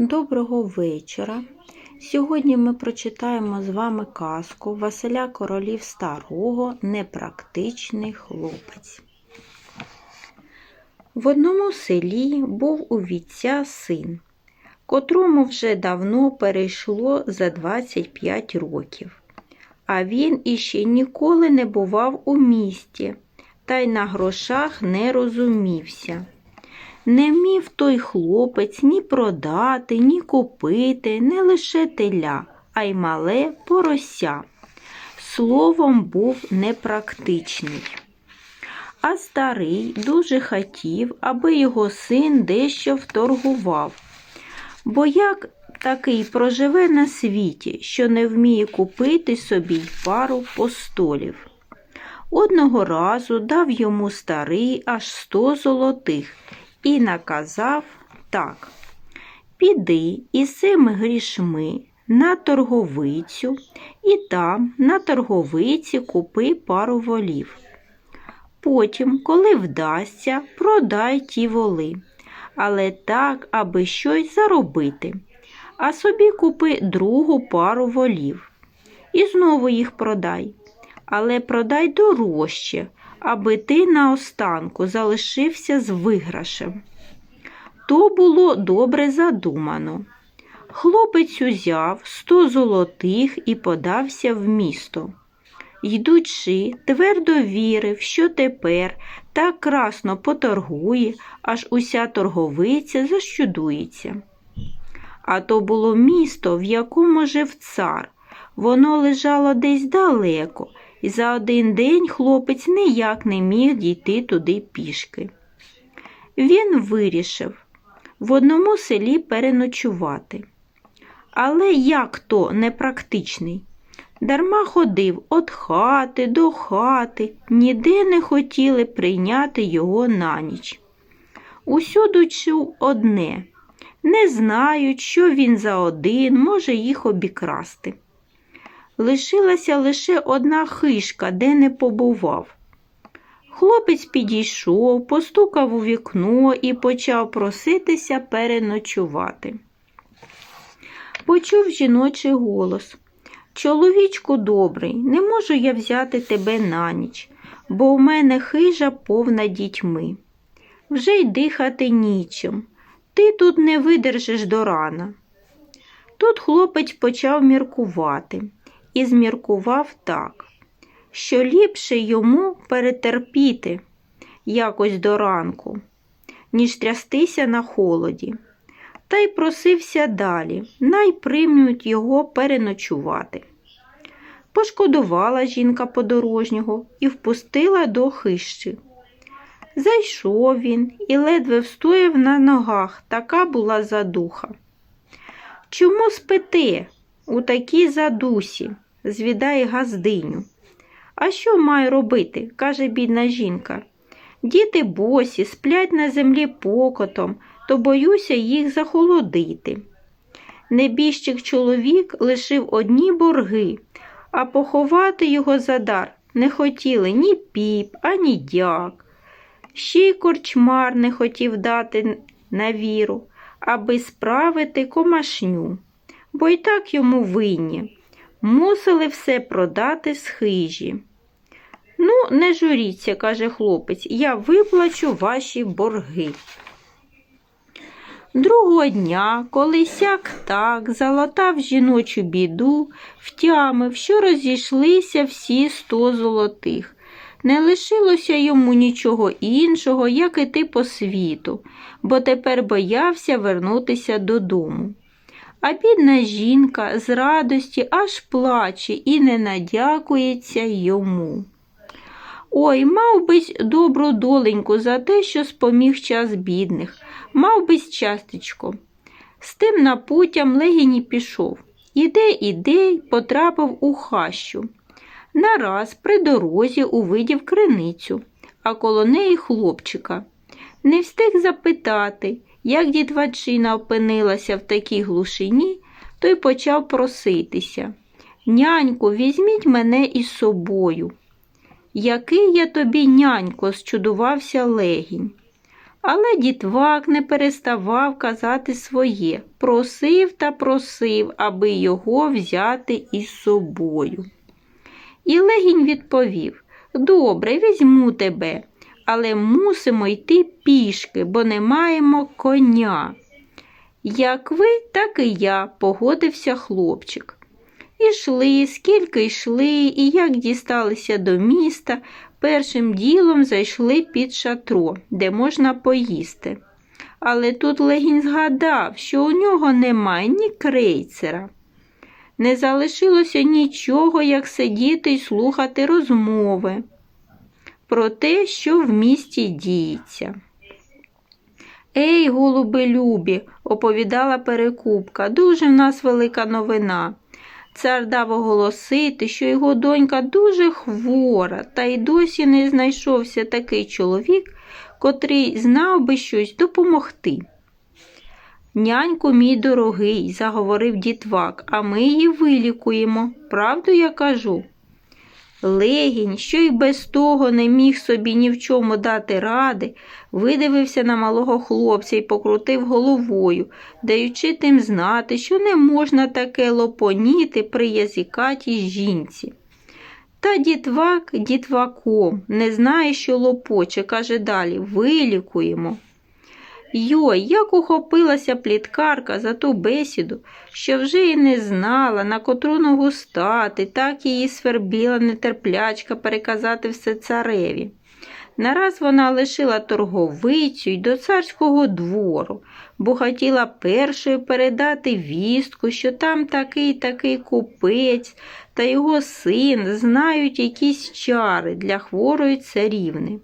Доброго вечора. Сьогодні ми прочитаємо з вами казку Василя Королів Старого Непрактичний хлопець. В одному селі був у вітця син, котрому вже давно перейшло за 25 років, а він іще ніколи не бував у місті та й на грошах не розумівся. Не вмів той хлопець ні продати, ні купити, не лише теля, а й мале порося. Словом, був непрактичний. А старий дуже хотів, аби його син дещо вторгував. Бо як такий проживе на світі, що не вміє купити собі пару постолів. Одного разу дав йому старий аж сто золотих і наказав так. Піди із цими грішми на торговицю і там на торговиці купи пару волів. Потім, коли вдасться, продай ті воли, але так, аби щось заробити, а собі купи другу пару волів. І знову їх продай, але продай дорожче, аби ти наостанку залишився з виграшем. То було добре задумано. Хлопець узяв сто золотих і подався в місто. Йдучи, твердо вірив, що тепер так красно поторгує, аж уся торговиця защудується. А то було місто, в якому жив цар. Воно лежало десь далеко, і за один день хлопець ніяк не міг дійти туди пішки. Він вирішив в одному селі переночувати. Але як то непрактичний? Дарма ходив від хати до хати, ніде не хотіли прийняти його на ніч. Усюди чув одне не знають, що він за один може їх обікрасти. Лишилася лише одна хишка, де не побував. Хлопець підійшов, постукав у вікно і почав проситися переночувати. Почув жіночий голос. Чоловічку добрий, не можу я взяти тебе на ніч, бо в мене хижа повна дітьми. Вже й дихати нічим. Ти тут не видержиш до рана. Тут хлопець почав міркувати і зміркував так, що ліпше йому перетерпіти якось до ранку, ніж трястися на холоді. Та й просився далі, най приймуть його переночувати. Пошкодувала жінка подорожнього і впустила до хищі. Зайшов він і ледве встояв на ногах, така була задуха. Чому спите у такій задусі? Звідає газдиню. А що маю робити? каже бідна жінка. Діти босі, сплять на землі покотом, то боюся їх захолодити. Небіжчик чоловік лишив одні борги, а поховати його за дар не хотіли ні піп, ані дяк. Ще й корчмар не хотів дати на віру, аби справити комашню, бо й так йому винні. Мусили все продати з хижі. Ну, не журіться, каже хлопець, я виплачу ваші борги. Другого дня, коли сяк так залатав жіночу біду, втямив, що розійшлися всі сто золотих. Не лишилося йому нічого іншого, як іти по світу, бо тепер боявся вернутися додому. А бідна жінка з радості аж плаче і не надякується йому. Ой, мав бись добру доленьку за те, що споміг час бідних, мав бись частечко. З тим напутям легіні пішов. Іде, іде й потрапив у хащу. Нараз при дорозі увидів криницю, а коло неї хлопчика. Не встиг запитати, як дітвачина опинилася в такій глушині, той почав проситися. Няньку, візьміть мене із собою. Який я тобі, нянько, зчудувався легінь. Але дітвак не переставав казати своє, просив та просив, аби його взяти із собою. І легінь відповів Добре, візьму тебе, але мусимо йти пішки, бо не маємо коня. Як ви, так і я, погодився хлопчик. Ішли, скільки йшли, і як дісталися до міста, першим ділом зайшли під шатро, де можна поїсти. Але тут легінь згадав, що у нього немає ні крейцера. Не залишилося нічого, як сидіти й слухати розмови про те, що в місті діється. Ей, голуби любі, оповідала перекупка, дуже в нас велика новина. Цар дав оголосити, що його донька дуже хвора, та й досі не знайшовся такий чоловік, котрий знав би щось допомогти. Няньку, мій дорогий, заговорив дітвак, а ми її вилікуємо. Правду я кажу. Легінь, що й без того не міг собі ні в чому дати ради, видивився на малого хлопця і покрутив головою, даючи тим знати, що не можна таке лопоніти при язикатій жінці. Та дітвак дітваком не знає, що лопоче, каже далі вилікуємо. Йой, як ухопилася пліткарка за ту бесіду, що вже й не знала, на котру ногу стати, так її свербіла нетерплячка переказати все цареві. Нараз вона лишила торговицю й до царського двору, бо хотіла першою передати вістку, що там такий такий купець та його син знають якісь чари для хворої царівни.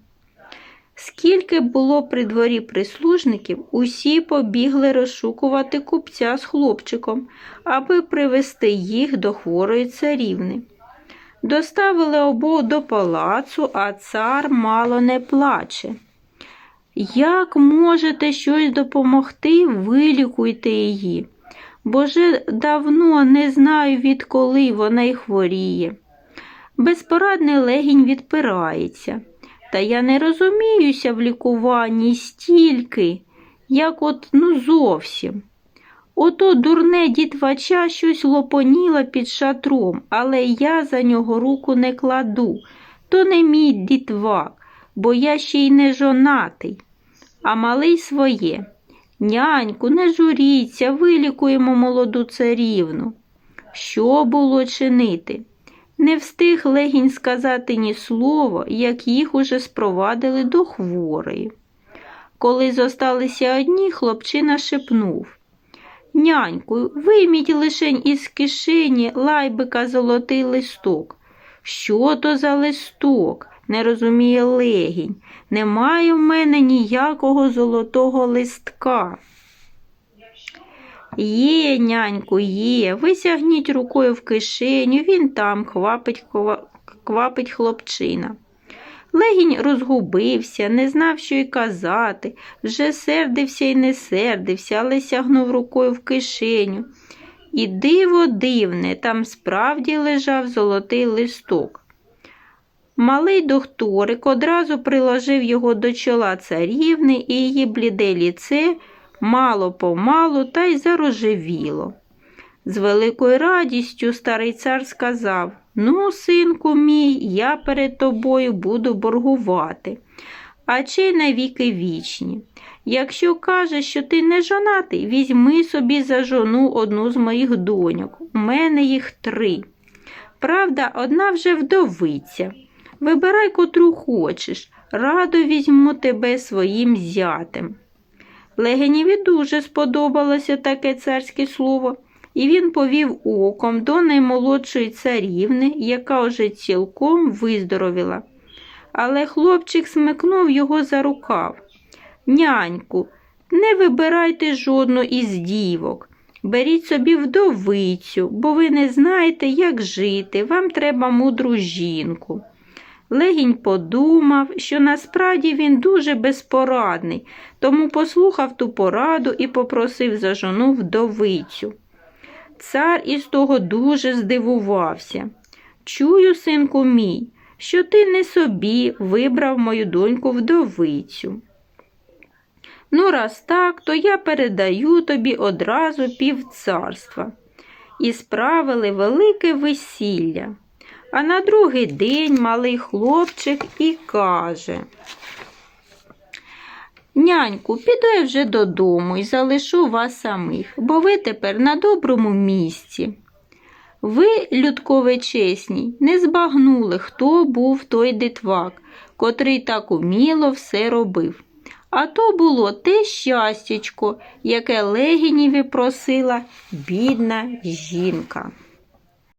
Скільки було при дворі прислужників, усі побігли розшукувати купця з хлопчиком, аби привести їх до хворої царівни. Доставили обох до палацу, а цар мало не плаче. Як можете щось допомогти, вилікуйте її, бо вже давно не знаю, відколи вона й хворіє. Безпорадний легінь відпирається. Та я не розуміюся в лікуванні стільки, як от ну зовсім. Ото дурне дітвача щось лопоніла під шатром, але я за нього руку не кладу. То не мій дітвак, бо я ще й не жонатий. А малий своє. Няньку, не журіться, вилікуємо молоду царівну. Що було чинити? Не встиг легінь сказати ні слова, як їх уже спровадили до хворої. Коли зосталися одні, хлопчина шепнув Няньку, вийміть лишень із кишені лайбика золотий листок. Що то за листок? не розуміє легінь. Немає в мене ніякого золотого листка. Є, няньку, є. Висягніть рукою в кишеню, він там квапить, квапить хлопчина. Легінь розгубився, не знав, що й казати, вже сердився і не сердився, але сягнув рукою в кишеню. І диво дивне, там справді лежав золотий листок. Малий докторик одразу приложив його до чола царівни і її бліде ліце мало помалу та й зарожевіло. З великою радістю старий цар сказав Ну, синку мій, я перед тобою буду боргувати, а чи навіки вічні. Якщо кажеш, що ти не жонатий, візьми собі за жону одну з моїх доньок. У мене їх три. Правда, одна вже вдовиця. Вибирай, котру хочеш, радо візьму тебе своїм зятем. Легенєві дуже сподобалося таке царське слово, і він повів оком до наймолодшої царівни, яка вже цілком виздоровіла. Але хлопчик смикнув його за рукав. Няньку, не вибирайте жодну із дівок. Беріть собі вдовицю, бо ви не знаєте, як жити, вам треба мудру жінку. Легінь подумав, що насправді він дуже безпорадний, тому послухав ту пораду і попросив за жону вдовицю. Цар із того дуже здивувався. Чую, синку мій, що ти не собі вибрав мою доньку вдовицю. Ну, раз так, то я передаю тобі одразу півцарства. І справили велике весілля. А на другий день малий хлопчик і каже. Няньку, піду я вже додому і залишу вас самих, бо ви тепер на доброму місці. Ви, людкове чесні, не збагнули, хто був той дитвак, котрий так уміло все робив. А то було те щастячко, яке легініві просила бідна жінка.